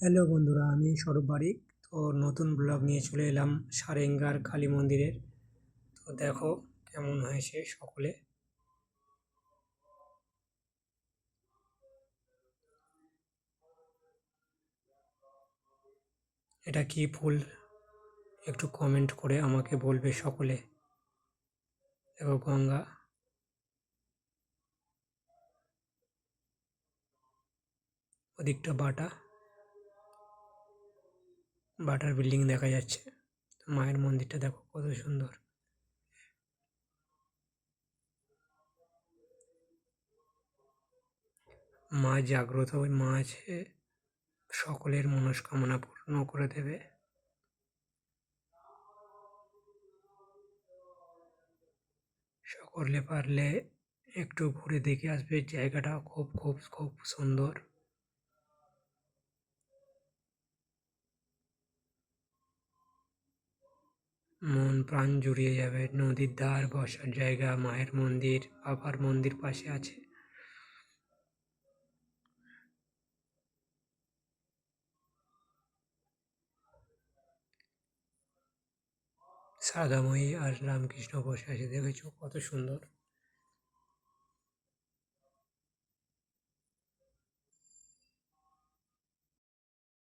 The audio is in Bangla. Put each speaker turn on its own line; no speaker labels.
হ্যালো বন্ধুরা, আমি স্বরূপ বারিক। তো নতুন ব্লগ নিয়ে চলে এলাম সারেঙ্গার কালী মন্দিরের। তো দেখো কেমন হয়েছে সকলে। এটা কি ফুল? একটু কমেন্ট করে আমাকে বলবে সকলে। দেখো গঙ্গা। ওদিকটা বাটা। বাটার বিল্ডিং দেখা যাচ্ছে। মায়ের মন্দিরটা দেখো কত সুন্দর। মা জাগ্রত, ওই মা আছে, সকলের মনস্কামনা পূর্ণ করে দেবে। সকলে পারলে একটু ঘুরে দেখে আসবে, জায়গাটা খুব খুব খুব সুন্দর। মন প্রাণ জুড়িয়ে যাবে। নদীর ধার বসার জায়গা মায়ের মন্দির, বাবার মন্দির পাশে আছে। সাদাময়ী আর রামকৃষ্ণ বসে আছে। দেখেছ কত সুন্দর?